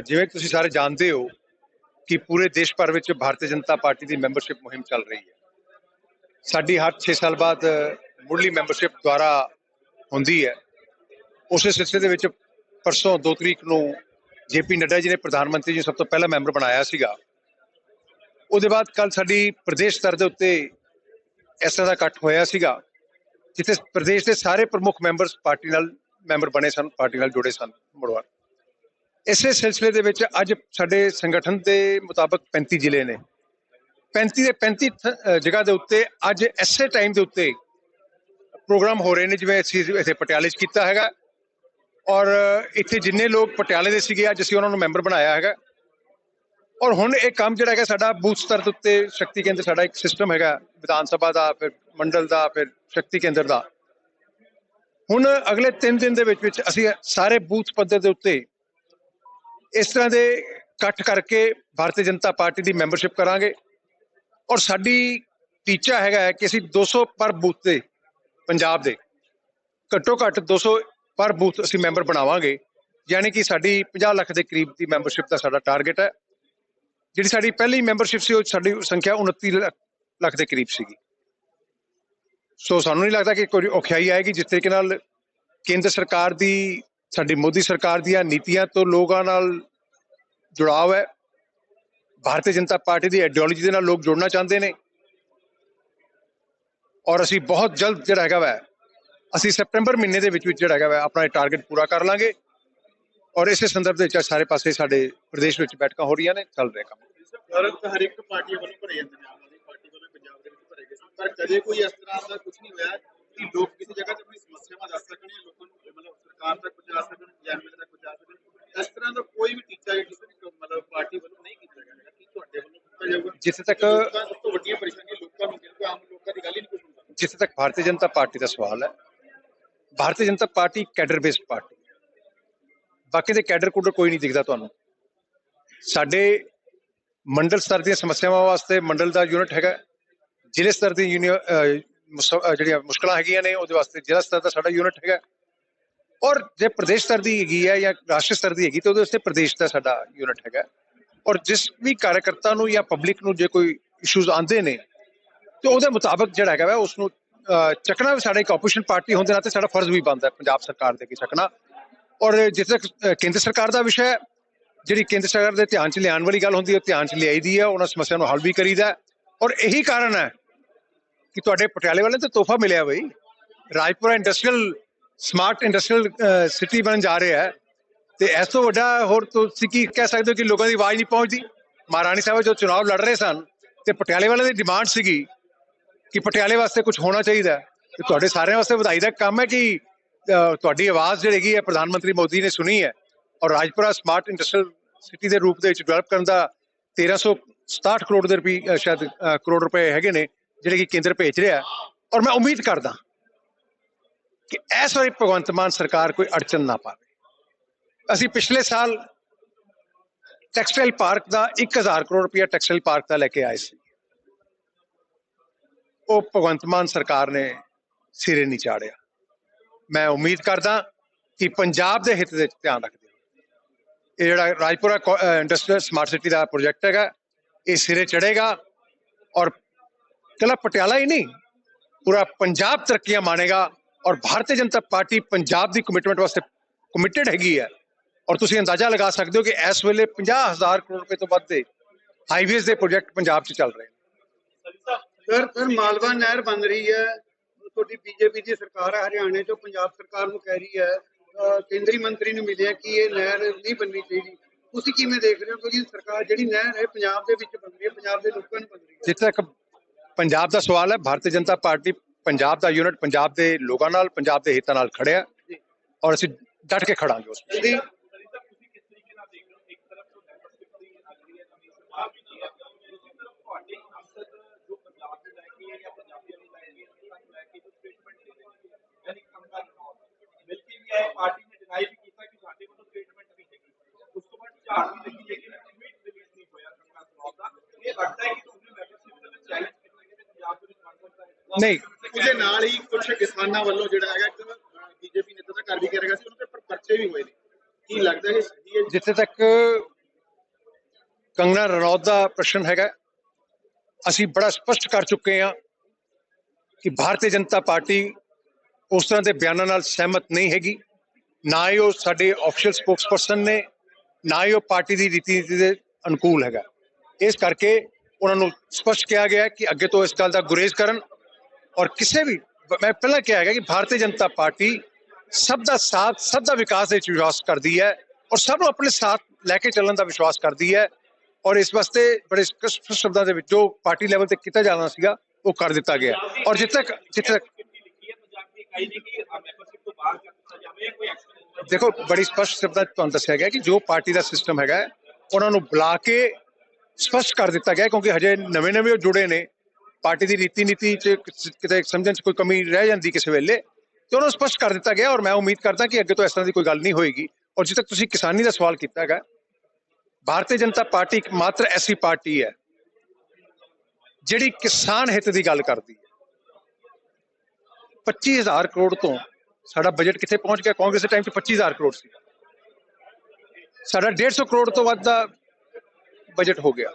ਜਿਵੇਂ ਤੁਸੀਂ ਸਾਰੇ ਜਾਣਦੇ ਹੋ ਕਿ ਪੂਰੇ ਦੇਸ਼ ਭਰ ਵਿੱਚ ਭਾਰਤੀ ਜਨਤਾ ਪਾਰਟੀ ਦੀ ਮੈਂਬਰਸ਼ਿਪ ਮੁਹਿੰਮ ਚੱਲ ਰਹੀ ਹੈ। ਸਾਡੀ ਹਰ 6 ਸਾਲ ਬਾਅਦ ਮੁੱਢਲੀ ਮੈਂਬਰਸ਼ਿਪ ਦੁਆਰਾ ਹੁੰਦੀ ਹੈ। ਉਸੇ ਸਿਲਸਿਲੇ ਦੇ ਵਿੱਚ ਪਰਸੋਂ 2 ਤਰੀਕ ਨੂੰ ਜੇਪੀ ਨੱਡਾ ਜੀ ਨੇ ਪ੍ਰਧਾਨ ਮੰਤਰੀ ਜੀ ਸਭ ਤੋਂ ਪਹਿਲਾ ਮੈਂਬਰ ਬਣਾਇਆ ਸੀਗਾ। ਉਹਦੇ ਬਾਅਦ ਕੱਲ ਸਾਡੀ ਪ੍ਰਦੇਸ਼ ਸਤਰ ਦੇ ਉੱਤੇ ਇਸ ਤਰ੍ਹਾਂ ਦਾ ਇਕੱਠ ਹੋਇਆ ਸੀਗਾ, ਜਿੱਥੇ ਪ੍ਰਦੇਸ਼ ਦੇ ਸਾਰੇ ਪ੍ਰਮੁੱਖ ਮੈਂਬਰਸ ਪਾਰਟੀ ਨਾਲ ਮੈਂਬਰ ਬਣੇ ਸਨ, ਪਾਰਟੀ ਨਾਲ ਜੁੜੇ ਸਨ, ਮੁੜਵਾ। ਇਸੇ ਸਿਲਸਿਲੇ ਦੇ ਵਿੱਚ ਅੱਜ ਸਾਡੇ ਸੰਗਠਨ ਦੇ ਮੁਤਾਬਕ 35 ਜ਼ਿਲ੍ਹੇ ਨੇ। 35 ਦੇ 35 ਥ- ਜਗ੍ਹਾ ਦੇ ਉੱਤੇ ਅੱਜ ਐਸੇ ਟਾਈਮ ਦੇ ਉੱਤੇ ਪ੍ਰੋਗਰਾਮ ਹੋ ਰਹੇ ਨੇ, ਜਿਵੇਂ ਅਸੀਂ ਇੱਥੇ ਪਟਿਆਲੇ 'ਚ ਕੀਤਾ ਹੈਗਾ। ਔਰ ਇੱਥੇ ਜਿੰਨੇ ਲੋਕ ਪਟਿਆਲੇ ਦੇ ਸੀਗੇ, ਅੱਜ ਅਸੀਂ ਉਹਨਾਂ ਨੂੰ ਮੈਂਬਰ ਬਣਾਇਆ ਹੈਗਾ। ਔਰ ਹੁਣ ਇਹ ਕੰਮ ਜਿਹੜਾ ਹੈਗਾ, ਸਾਡਾ ਬੂਥ ਸਤਰ ਦੇ ਉੱਤੇ ਸ਼ਕਤੀ ਕੇਂਦਰ ਸਾਡਾ ਇੱਕ ਸਿਸਟਮ ਹੈਗਾ, ਵਿਧਾਨ ਸਭਾ ਦਾ, ਫਿਰ ਮੰਡਲ ਦਾ, ਫਿਰ ਸ਼ਕਤੀ ਕੇਂਦਰ ਦਾ। ਹੁਣ ਅਗਲੇ 3 ਦਿਨ ਦੇ ਵਿੱਚ ਵਿੱਚ ਅਸੀਂ ਸਾਰੇ ਬੂਥ ਪੱਧਰ ਦੇ ਉੱਤੇ ਇਸ ਤਰ੍ਹਾਂ ਦੇ ਇਕੱਠ ਕਰਕੇ ਭਾਰਤੀ ਜਨਤਾ ਪਾਰਟੀ ਦੀ ਮੈਂਬਰਸ਼ਿਪ ਕਰਾਂਗੇ। ਔਰ ਸਾਡੀ ਟੀਚਾ ਹੈਗਾ ਹੈ ਕਿ ਅਸੀਂ 200 ਪਰ ਬੂਥ ਤੇ ਪੰਜਾਬ ਦੇ ਘੱਟੋ ਘੱਟ 200 ਪਰ ਬੂਥ ਅਸੀਂ ਮੈਂਬਰ ਬਣਾਵਾਂਗੇ। ਯਾਨੀ ਕਿ ਸਾਡੀ 50 ਲੱਖ ਦੇ ਕਰੀਬ ਦੀ ਮੈਂਬਰਸ਼ਿਪ ਦਾ ਸਾਡਾ ਟਾਰਗੇਟ ਹੈ। ਜਿਹੜੀ ਸਾਡੀ ਪਹਿਲੀ ਮੈਂਬਰਸ਼ਿਪ ਸੀ ਉਹ ਸਾਡੀ ਸੰਖਿਆ 29 ਲੱਖ- ਲੱਖ ਦੇ ਕਰੀਬ ਸੀਗੀ। ਸੋ ਸਾਨੂੰ ਨਹੀਂ ਲੱਗਦਾ ਕਿ ਕੋਈ ਔਖਿਆਈ ਆਏਗੀ, ਜਿਸ ਤਰੀਕੇ ਨਾਲ ਕੇਂਦਰ ਸਰਕਾਰ ਦੀ ਸਾਡੀ ਮੋਦੀ ਸਰਕਾਰ ਦੀਆਂ ਨੀਤੀਆਂ ਤੋਂ ਲੋਕਾਂ ਨਾਲ ਜੁੜਾਵ ਹੈ। ਭਾਰਤੀ ਜਨਤਾ ਪਾਰਟੀ ਦੀ ਆਈਡੀਓਲੋਜੀ ਦੇ ਨਾਲ ਲੋਕ ਜੁੜਨਾ ਚਾਹੁੰਦੇ ਨੇ। ਔਰ ਅਸੀਂ ਬਹੁਤ ਜਲਦ ਜਿਹੜਾ ਹੈਗਾ ਵਾ, ਅਸੀਂ ਸੈਪਟੈਂਬਰ ਮਹੀਨੇ ਦੇ ਵਿੱਚ ਵਿੱਚ ਜਿਹੜਾ ਹੈਗਾ ਵਾ, ਆਪਣਾ ਇਹ ਟਾਰਗੇਟ ਪੂਰਾ ਕਰ ਲਾਂਗੇ। ਔਰ ਇਸੇ ਸੰਦਰਭ ਦੇ ਵਿੱਚ ਸਾਰੇ ਪਾਸੇ ਸਾਡੇ ਪ੍ਰਦੇਸ਼ ਵਿੱਚ ਬੈਠਕਾਂ ਹੋ ਰਹੀਆਂ ਨੇ, ਚੱਲ ਰਿਹਾ ਕੰਮ। ਫਾਰਮ ਹਰ ਇੱਕ ਪਾਰਟੀ ਵੱਲੋਂ ਭਰੇ ਜਾਂਦੇ ਨੇ, ਆਮ ਆਦਮੀ ਪਾਰਟੀ ਵੱਲੋਂ ਪੰਜਾਬ ਦੇ ਵਿੱਚ ਭਰੇ ਗਏ ਪਰ ਕਦੇ ਕੋਈ ਇਸ ਤਰ੍ਹਾਂ ਦਾ ਕੁਝ ਨਹੀਂ ਹੋਇਆ ਕਿ ਲੋਕ ਕਿਸੇ ਜਗ੍ਹਾ ਤੇ ਆਪਣੀ ਸਮੱਸਿਆਵਾਂ ਦੱਸ ਸਕਣ ਜਾਂ ਲੋਕਾਂ ਨੂੰ ਮਤਲਬ ਸਰਕਾਰ ਤੱਕ ਪਹੁੰਚਾ ਸਕਣ ਜਾਂ ਐਮਐਲਏ ਤੱਕ ਪਹੁੰਚਾ ਸਕਣ ਇਸ ਤਰ੍ਹਾਂ ਦਾ ਕੋਈ ਵੀ ਟੀਚਾ ਜਾਂ ਕਿਸੇ ਵੀ ਮਤਲਬ ਪਾਰਟੀ ਵੱਲੋਂ ਨਹੀਂ ਕੀਤਾ ਗਿਆ ਹੈਗਾ ਕਿ ਤੁਹਾਡੇ ਵੱਲੋਂ ਕੀਤਾ ਜਾਊਗਾ ਜਿੱਥੇ ਤੱਕ ਲੋਕਾਂ ਸਭ ਤੋਂ ਵੱਡੀਆਂ ਪਰੇਸ਼ਾਨੀਆਂ ਲੋਕਾਂ ਨੂੰ ਕਿਉਂਕਿ ਆਮ ਲੋਕਾਂ ਦੀ ਗੱਲ ਹੀ ਨਹੀਂ ਕੋਈ ਸੁਣਦਾ। ਜਿੱਥੇ ਤੱਕ ਭਾਰਤੀ ਜਨਤਾ ਪਾਰਟੀ ਦਾ ਸਵਾਲ ਹੈ Bharatiya Janata party cadre based party. ਬਾਕੀ ਦੇ ਕੈਡਰ ਕੁਡਰ ਕੋਈ ਨਹੀਂ ਦਿਖਦਾ ਤੁਹਾਨੂੰ। ਸਾਡੇ ਮੰਡਲ ਸਤਰ ਦੀਆਂ ਸਮੱਸਿਆਵਾਂ ਵਾਸਤੇ ਮੰਡਲ ਦਾ ਯੂਨਿਟ ਹੈਗਾ ਜ਼ਿਲ੍ਹੇ ਸਤਰ ਦੀ ਜਿਹੜੀਆਂ ਮੁਸ਼ਕਲਾਂ ਹੈਗੀਆਂ ਨੇ ਉਹਦੇ ਵਾਸਤੇ ਜ਼ਿਲ੍ਹਾ ਸਤਰ ਦਾ ਸਾਡਾ ਯੂਨਿਟ ਹੈਗਾ। ਔਰ ਜੇ ਪ੍ਰਦੇਸ਼ ਸਤਰ ਦੀ ਹੈਗੀ ਹੈ ਜਾਂ ਰਾਸ਼ਟਰ ਸਤਰ ਦੀ ਹੈਗੀ ਤੇ ਉਹਦੇ ਵਾਸਤੇ ਪ੍ਰਦੇਸ਼ ਦਾ ਸਾਡਾ ਯੂਨਿਟ ਹੈਗਾ। ਔਰ ਜਿਸ ਵੀ ਕਾਰਜਕਰਤਾ ਨੂੰ ਜਾਂ ਪਬਲਿਕ ਨੂੰ ਜੇ ਕੋਈ ਇਸ਼ੂਜ਼ ਆਉਂਦੇ ਨੇ, ਤੇ ਉਹਦੇ ਮੁਤਾਬਕ ਜਿਹੜਾ ਹੈਗਾ ਵਾ ਉਸ ਨੂੰ ਚੱਕਣਾ ਵੀ ਸਾਡੇ ਇੱਕ ਆਪੋਜੀਸ਼ਨ ਪਾਰਟੀ ਹੋਣ ਦੇ ਨਾਤੇ ਸਾਡਾ ਫਰਜ਼ ਵੀ ਬਣਦਾ ਹੈ ਪੰਜਾਬ ਸਰਕਾਰ ਦੇ ਕੇ ਚੱਕਣਾ। ਔਰ ਜਿੱਥੇ ਤੱਕ ਕੇਂਦਰ ਸਰਕਾਰ ਦਾ ਵਿਸ਼ਾ ਹੈ, ਜਿਹੜੀ ਕੇਂਦਰ ਸਰਕਾਰ ਦੇ ਧਿਆਨ 'ਚ ਲਿਆਉਣ ਵਾਲੀ ਗੱਲ ਹੁੰਦੀ ਹੈ, ਉਹ ਧਿਆਨ 'ਚ ਲਿਆਈ ਦੀ ਹੈ, ਉਹਨਾਂ ਸਮੱਸਿਆ ਨੂੰ ਹੱਲ ਵੀ ਕਰੀਦਾ ਔਰ ਇਹੀ ਕਾਰਨ ਹੈ ਕਿ ਤੁਹਾਡੇ ਪਟਿਆਲੇ ਵਾਲੇ ਤੇ ਤੋਹਫਾ ਮਿਲਿਆ ਬਈ। Rajpura industrial smart industrial city ਬਣ ਜਾ ਰਿਹਾ ਹੈ। ਤੇ ਇਸ ਤੋਂ ਵੱਡਾ ਹੋਰ ਤੁਸੀਂ ਕੀ ਕਹਿ ਸਕਦੇ ਹੋ ਕਿ ਲੋਕਾਂ ਦੀ ਆਵਾਜ਼ ਨਹੀਂ ਪਹੁੰਚਦੀ? ਮਹਾਰਾਣੀ ਸਾਹਿਬ, ਜੋ ਚੁਣਾਵ ਲੜ ਰਹੇ ਸਨ ਤੇ ਪਟਿਆਲੇ ਵਾਲਿਆਂ ਦੀ ਡਿਮਾਂਡ ਸੀਗੀ ਕਿ ਪਟਿਆਲੇ ਵਾਸਤੇ ਕੁਝ ਹੋਣਾ ਚਾਹੀਦਾ ਹੈ। ਤੇ ਤੁਹਾਡੇ ਸਾਰਿਆਂ ਵਾਸਤੇ ਵਧਾਈ ਦਾ ਕੰਮ ਹੈ ਕਿ ਤੁਹਾਡੀ ਆਵਾਜ਼ ਜਿਹੜੀ ਹੈਗੀ ਹੈ, ਪ੍ਰਧਾਨ ਮੰਤਰੀ ਮੋਦੀ ਨੇ ਸੁਣੀ ਹੈ ਔਰ ਰਾਜਪੁਰਾ ਸਮਾਰਟ ਇੰਡਸਟਰੀਅਲ ਸਿਟੀ ਦੇ ਰੂਪ ਦੇ ਵਿੱਚ ਡਿਵੈਲਪ ਕਰਨ ਦਾ 1367 ਕਰੋੜ ਦੇ ਰੁਪਏ ਸ਼ਾਇਦ ਕਰੋੜ ਰੁਪਏ ਹੈਗੇ ਨੇ, ਜਿਹੜੇ ਕਿ ਕੇਂਦਰ ਭੇਜ ਰਿਹਾ ਔਰ ਮੈਂ ਉਮੀਦ ਕਰਦਾ ਕਿ ਇਸ ਵਾਰੀ ਭਗਵੰਤ ਮਾਨ ਸਰਕਾਰ ਕੋਈ ਅੜਚਨ ਨਾ ਪਾਵੇ। ਅਸੀਂ ਪਿਛਲੇ ਸਾਲ ਟੈਕਸਟਾਈਲ ਪਾਰਕ ਦਾ 1000 ਕਰੋੜ ਰੁਪਇਆ ਟੈਕਸਟਾਈਲ ਪਾਰਕ ਦਾ ਲੈ ਕੇ ਆਏ ਸੀ। ਉਹ ਭਗਵੰਤ ਮਾਨ ਸਰਕਾਰ ਨੇ ਸਿਰੇ ਨਹੀਂ ਚਾੜਿਆ। ਮੈਂ ਉਮੀਦ ਕਰਦਾ ਕਿ ਪੰਜਾਬ ਦੇ ਹਿੱਤ ਦੇ ਧਿਆਨ ਰੱਖਦੇ ਇਹ ਜਿਹੜਾ ਰਾਜਪੁਰਾ ਇੰਡਸਟਰੀਅਲ ਸਮਾਰਟ ਸਿਟੀ ਦਾ ਪ੍ਰੋਜੈਕਟ ਹੈਗਾ, ਇਹ ਸਿਰੇ ਚੜੇਗਾ ਔਰ ਕੱਲਾ ਪਟਿਆਲਾ ਹੀ ਨਹੀਂ, ਪੂਰਾ ਪੰਜਾਬ ਤਰੱਕੀਆਂ ਮਾਣੇਗਾ ਔਰ ਭਾਰਤੀ ਜਨਤਾ ਪਾਰਟੀ ਪੰਜਾਬ ਦੀ ਕਮਿਟਮੈਂਟ ਵਾਸਤੇ ਕਮਿਟਡ ਹੈਗੀ ਹੈ। ਔਰ ਤੁਸੀਂ ਅੰਦਾਜ਼ਾ ਲਗਾ ਸਕਦੇ ਹੋ ਕਿ ਇਸ ਵੇਲੇ 50000 ਕਰੋੜ ਰੁਪਏ ਤੋਂ ਵੱਧ ਦੇ ਹਾਈਵੇਜ਼ ਦੇ ਪ੍ਰੋਜੈਕਟ ਪੰਜਾਬ 'ਚ ਚੱਲ ਰਹੇ ਨੇ। ਸਰ ਸਰ ਮਾਲਵਾ ਨਹਿਰ ਬਣ ਰਹੀ ਹੈ। ਤੁਹਾਡੀ ਬੀਜੇਪੀ ਦੀ ਸਰਕਾਰ ਹੈ ਹਰਿਆਣੇ ਤੋਂ ਪੰਜਾਬ ਸਰਕਾਰ ਨੂੰ ਕਹਿ ਰਹੀ ਹੈ। ਕੇਂਦਰੀ ਮੰਤਰੀ ਨੂੰ ਮਿਲਿਆ ਕਿ ਇਹ ਨਹਿਰ ਨਹੀਂ ਬਣਨੀ ਚਾਹੀਦੀ। ਤੁਸੀਂ ਕਿਵੇਂ ਦੇਖ ਰਹੇ ਹੋ? ਕਿਉਂਕਿ ਸਰਕਾਰ ਜਿਹੜੀ ਨਹਿਰ ਹੈ ਪੰਜਾਬ ਦੇ ਵਿੱਚ ਬਣ ਰਹੀ ਹੈ ਪੰਜਾਬ ਦੇ ਲੋਕਾਂ ਨੂੰ ਬਣ ਰਹੀ ਹੈ। ਜਿੱਥੇ ਤੱਕ ਪੰਜਾਬ ਦਾ ਸਵਾਲ ਹੈ ਭਾਰਤੀ ਜਨਤਾ ਪਾਰਟੀ ਪੰਜਾਬ ਦਾ ਯੂਨਿਟ ਪੰਜਾਬ ਦੇ ਲੋਕਾਂ ਨਾਲ ਪੰਜਾਬ ਦੇ ਹਿੱਤਾਂ ਨਾਲ ਖੜਿਆ ਔਰ ਅਸੀਂ ਡਟ ਕੇ ਖੜਾਂਗੇ ਉਸ ਇਹਦੀ ਪਾਰਟੀ ਨੇ ਡਿਨਾਈ ਵੀ ਕੀਤਾ ਕਿ ਸਾਡੇ ਵੱਲੋਂ ਸਟੇਟਮੈਂਟ ਨਹੀਂ ਹੈਗੀ ਉਸ ਤੋਂ ਬਾਅਦ ਝਾੜ ਵੀ ਲੱਗੀ ਹੈ ਕਿ ਇਮੀਡੀਏਟ ਰਿਲੀਜ਼ ਨਹੀਂ ਹੋਇਆ ਸਰਕਾਰ ਚੁਣਾਵ ਦਾ ਇਹ ਲੱਗਦਾ ਹੈ ਕਿ ਤੁਸੀਂ ਮੈਂਬਰਸ਼ਿਪ ਦੇ ਵਿੱਚ ਚੈਲੰਜ ਕੀਤਾ ਕਿ ਪੰਜਾਬ ਦੇ ਵਿੱਚ ਬਣ ਸਕਦਾ ਹੈ ਨਹੀਂ। ਉਹਦੇ ਨਾਲ ਹੀ ਕੁਝ ਕਿਸਾਨਾਂ ਵੱਲੋਂ ਜਿਹੜਾ ਹੈਗਾ ਇੱਕ ਬੀਜੇਪੀ ਨੇਤਾ ਦਾ ਘਰ ਵੀ ਕਰੇਗਾ ਸੀ ਉਹਨਾਂ ਦੇ ਉੱਪਰ ਪਰਚੇ ਵੀ ਹੋਏ ਨੇ। ਕੀ ਲੱਗਦਾ ਹੈ ਕਿ ਸਹੀ ਹੈ ਜਿੱਥੇ ਤੱਕ ਕੰਗਨਾ ਰਣੌਤ ਦਾ ਪ੍ਰਸ਼ਨ ਹੈਗਾ ਅਸੀਂ ਬੜਾ ਸਪਸ਼ਟ ਕਰ ਚੁੱਕੇ ਹਾਂ ਕਿ ਭਾਰਤੀ ਜਨਤਾ ਪਾਰਟੀ ਉਸ ਤਰ੍ਹਾਂ ਦੇ ਬਿਆਨਾਂ ਨਾਲ ਸਹਿਮਤ ਨਹੀਂ ਹੈਗੀ। ਨਾ ਹੀ ਉਹ ਸਾਡੇ ਆਫੀਸ਼ੀਅਲ ਸਪੋਕਸਪਰਸਨ ਨੇ ਨਾ ਹੀ ਉਹ ਪਾਰਟੀ ਦੀ ਰੀਤੀ ਨੀਤੀ ਦੇ ਅਨੁਕੂਲ ਹੈਗਾ। ਇਸ ਕਰਕੇ ਉਹਨਾਂ ਨੂੰ ਸਪਸ਼ਟ ਕਿਹਾ ਗਿਆ ਕਿ ਅੱਗੇ ਤੋਂ ਇਸ ਗੱਲ ਦਾ ਗੁਰੇਜ਼ ਕਰਨ ਔਰ ਕਿਸੇ ਵੀ, ਮੈਂ ਪਹਿਲਾਂ ਕਿਹਾ ਹੈਗਾ ਕਿ ਭਾਰਤੀ ਜਨਤਾ ਪਾਰਟੀ ਸਭ ਦਾ ਸਾਥ, ਸਭ ਦਾ ਵਿਕਾਸ ਦੇ ਵਿੱਚ ਵਿਸ਼ਵਾਸ ਕਰਦੀ ਹੈ ਔਰ ਸਭ ਨੂੰ ਆਪਣੇ ਸਾਥ ਲੈ ਕੇ ਚੱਲਣ ਦਾ ਵਿਸ਼ਵਾਸ ਕਰਦੀ ਹੈ ਔਰ ਇਸ ਵਾਸਤੇ ਬੜੇ ਸਪਸ਼ਟ ਸ਼ਬਦਾਂ ਦੇ ਵਿੱਚ ਜੋ ਪਾਰਟੀ ਲੈਵਲ ਤੇ ਕੀਤਾ ਜਾਣਾ ਸੀਗਾ, ਉਹ ਕਰ ਦਿੱਤਾ ਗਿਆ। ਔਰ ਜਿੱਥੇ ਤੱਕ ਜਿੱਥੇ ਤੱਕ ਦੇਖੋ, ਬੜੀ ਸਪਸ਼ਟ ਸ਼ਬਦਾਂ ਤੁਹਾਨੂੰ ਦੱਸਿਆ ਗਿਆ ਕਿ ਜੋ ਪਾਰਟੀ ਦਾ ਸਿਸਟਮ ਹੈਗਾ, ਉਹਨਾਂ ਨੂੰ ਬੁਲਾ ਕੇ ਸਪਸ਼ਟ ਕਰ ਦਿੱਤਾ ਗਿਆ ਕਿਉਂਕਿ ਹਜੇ ਨਵੇਂ-ਨਵੇਂ ਉਹ ਜੁੜੇ ਨੇ। ਪਾਰਟੀ ਦੀ ਰੀਤੀ ਨੀਤੀ ਚ ਕਿਤੇ ਸਮਝਣ ਚ ਕੋਈ ਕਮੀ ਰਹਿ ਜਾਂਦੀ ਕਿਸੇ ਵੇਲੇ, ਤੇ ਉਹਨੂੰ ਸਪਸ਼ਟ ਕਰ ਦਿੱਤਾ ਗਿਆ ਔਰ ਮੈਂ ਉਮੀਦ ਕਰਦਾ ਕਿ ਅੱਗੇ ਤੋਂ ਇਸ ਤਰ੍ਹਾਂ ਦੀ ਕੋਈ ਗੱਲ ਨਹੀਂ ਹੋਏਗੀ। ਔਰ ਜਿੱਦ ਤੱਕ ਤੁਸੀਂ ਕਿਸਾਨੀ ਦਾ ਸਵਾਲ ਕੀਤਾ ਹੈਗਾ, ਭਾਰਤੀ ਜਨਤਾ ਪਾਰਟੀ ਇੱਕ ਮਾਤਰ ਐਸੀ ਪਾਰਟੀ ਹੈ, ਜਿਹੜੀ ਕਿਸਾਨ ਹਿੱਤ ਦੀ ਗੱਲ ਕਰਦੀ ਹੈ। 25000 ਕਰੋੜ ਤੋਂ ਸਾਡਾ ਬਜਟ ਕਿੱਥੇ ਪਹੁੰਚ ਗਿਆ? ਕਾਂਗਰਸ ਦੇ ਟਾਈਮ 'ਚ 25000 ਕਰੋੜ ਸੀ। ਸਾਡਾ 150 ਕਰੋੜ ਤੋਂ ਵੱਧ ਦਾ ਬਜਟ ਹੋ ਗਿਆ।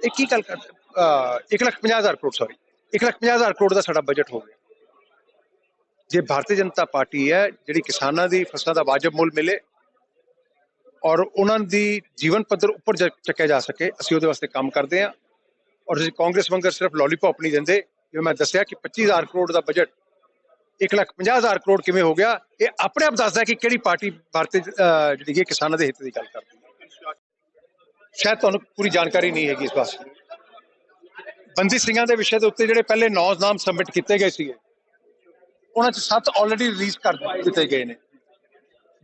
ਇਹ ਕੀ ਗੱਲ ਕਰਦਾ 150000 ਕਰੋੜ ਸੌਰੀ 150000 ਕਰੋੜ ਦਾ ਸਾਡਾ ਬਜਟ ਹੋ ਗਿਆ। ਜੇ ਭਾਰਤੀ ਜਨਤਾ ਪਾਰਟੀ ਹੈ, ਜਿਹੜੀ ਕਿਸਾਨਾਂ ਦੀ ਫਸਲਾਂ ਦਾ ਵਾਜਬ ਮੁੱਲ ਮਿਲੇ ਔਰ ਉਹਨਾਂ ਦੀ ਜੀਵਨ ਪੱਧਰ ਉੱਪਰ ਚੱਕਿਆ ਜਾ ਸਕੇ, ਅਸੀਂ ਉਹਦੇ ਵਾਸਤੇ ਕੰਮ ਕਰਦੇ ਹਾਂ। ਔਰ ਅਸੀਂ ਕਾਂਗਰਸ ਵਾਂਗਰ ਸਿਰਫ ਲੋਲੀਪੌਪ ਨਹੀਂ ਦਿੰਦੇ, ਜਿਵੇਂ ਮੈਂ ਦੱਸਿਆ ਕਿ 25000 ਕਰੋੜ ਦਾ ਬਜਟ 150000 ਕਰੋੜ ਕਿਵੇਂ ਹੋ ਗਿਆ, ਇਹ ਆਪਣੇ ਆਪ ਦੱਸਦਾ ਕਿ ਕਿਹੜੀ ਪਾਰਟੀ ਭਾਰਤੀ ਜਿਹੜੀ ਕਿਸਾਨਾਂ ਦੇ ਹਿੱਤ ਦੀ ਗੱਲ ਕਰਦੀ ਹੈ। ਸ਼ਾਇਦ ਤੁਹਾਨੂੰ ਪੂਰੀ ਜਾਣਕਾਰੀ ਨਹੀਂ ਹੈਗੀ ਇਸ ਵਾਸਤੇ ਬੰਦੀ ਸਿੰਘਾਂ ਦੇ ਵਿਸ਼ੇ ਦੇ ਉੱਤੇ ਜਿਹੜੇ ਪਹਿਲੇ 9 ਨਾਮ ਸਬਮਿਟ ਕੀਤੇ ਗਏ ਸੀਗੇ, ਉਹਨਾਂ ਚ 7 ਆਲਰੇਡੀ ਰਿਲੀਜ਼ ਕਰ ਦਿੱਤੇ ਗਏ ਨੇ।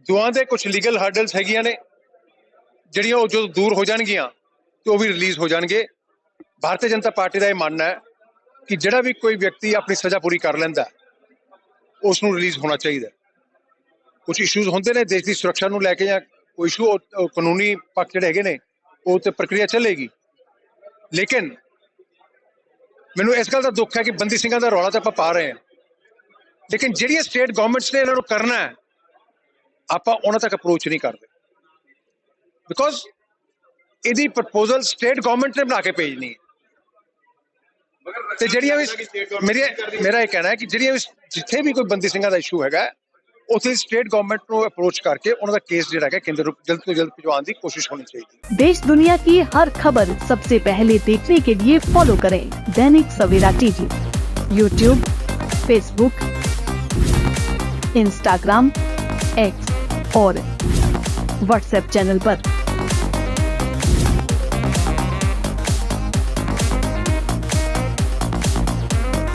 ਦੋਆਂ ਦੇ ਕੁਝ ਲੀਗਲ ਹਰਡਲਸ ਹੈਗੀਆਂ ਨੇ, ਜਿਹੜੀਆਂ ਉਹ ਜਦੋਂ ਦੂਰ ਹੋ ਜਾਣਗੀਆਂ, ਤੇ ਉਹ ਵੀ ਰਿਲੀਜ਼ ਹੋ ਜਾਣਗੇ। ਭਾਰਤੀ ਜਨਤਾ ਪਾਰਟੀ ਦਾ ਇਹ ਮੰਨਣਾ ਹੈ ਕਿ ਜਿਹੜਾ ਵੀ ਕੋਈ ਵਿਅਕਤੀ ਆਪਣੀ ਸਜ਼ਾ ਪੂਰੀ ਕਰ ਲੈਂਦਾ ਉਸ ਨੂੰ ਰਿਲੀਜ਼ ਹੋਣਾ ਚਾਹੀਦਾ ਕੁਝ ਇਸ਼ੂਜ਼ ਹੁੰਦੇ ਨੇ, ਦੇਸ਼ ਦੀ ਸੁਰੱਖਿਆ ਨੂੰ ਲੈ ਕੇ ਜਾਂ ਕੋਈ ਇਸ਼ੂ ਕਾਨੂੰਨੀ ਪੱਖ ਜਿਹੜੇ ਹੈਗੇ ਨੇ, ਉਹ ਤੇ ਪ੍ਰਕਿਰਿਆ ਚੱਲੇਗੀ। ਲੇਕਿਨ ਮੈਨੂੰ ਇਸ ਗੱਲ ਦਾ ਦੁੱਖ ਹੈ ਕਿ ਬੰਦੀ ਸਿੰਘਾਂ ਦਾ ਰੌਲਾ ਤਾਂ ਆਪਾਂ ਪਾ ਰਹੇ ਹਾਂ। ਲੇਕਿਨ ਜਿਹੜੀਆਂ ਸਟੇਟ ਗਵਰਨਮੈਂਟਸ ਨੇ ਇਹਨਾਂ ਨੂੰ ਕਰਨਾ ਹੈ ਆਪਾਂ ਉਹਨਾਂ ਤੱਕ ਅਪਰੋਚ ਨਹੀਂ ਕਰਦੇ। ਬਿਕੋਜ਼ ਇਹਦੀ ਪ੍ਰਪੋਜ਼ਲ ਸਟੇਟ ਗਵਰਨਮੈਂਟ ਨੇ ਬਣਾ ਕੇ ਭੇਜਣੀ ਹੈ। ਤੇ ਜਿਹੜੀਆਂ ਵੀ ਮੇਰੀ ਮੇਰਾ ਇਹ ਕਹਿਣਾ ਹੈ ਕਿ ਜਿਹੜੀਆਂ ਵੀ ਜਿੱਥੇ ਵੀ ਕੋਈ ਬੰਦੀ ਸਿੰਘਾਂ ਦਾ ਇਸ਼ੂ ਹੈਗਾ ਉੱਥੇ ਸਟੇਟ ਗਵਰਨਮੈਂਟ ਨੂੰ ਅਪਰੋਚ ਕਰਕੇ ਉਹਨਾਂ ਦਾ ਕੇਸ ਜਿਹੜਾ ਹੈਗਾ ਕੇਂਦਰ ਨੂੰ ਜਲਦ ਤੋਂ ਜਲਦ ਭਿਜਵਾਉਣ ਦੀ ਕੋਸ਼ਿਸ਼ ਹੋਣੀ ਚਾਹੀਦੀ ਹੈ देश दुनिया की हर खबर सबसे पहले देखने के लिए फॉलो करें Dainik Savera TV YouTube Facebook Instagram X और व्हाट्सएप चैनल पर।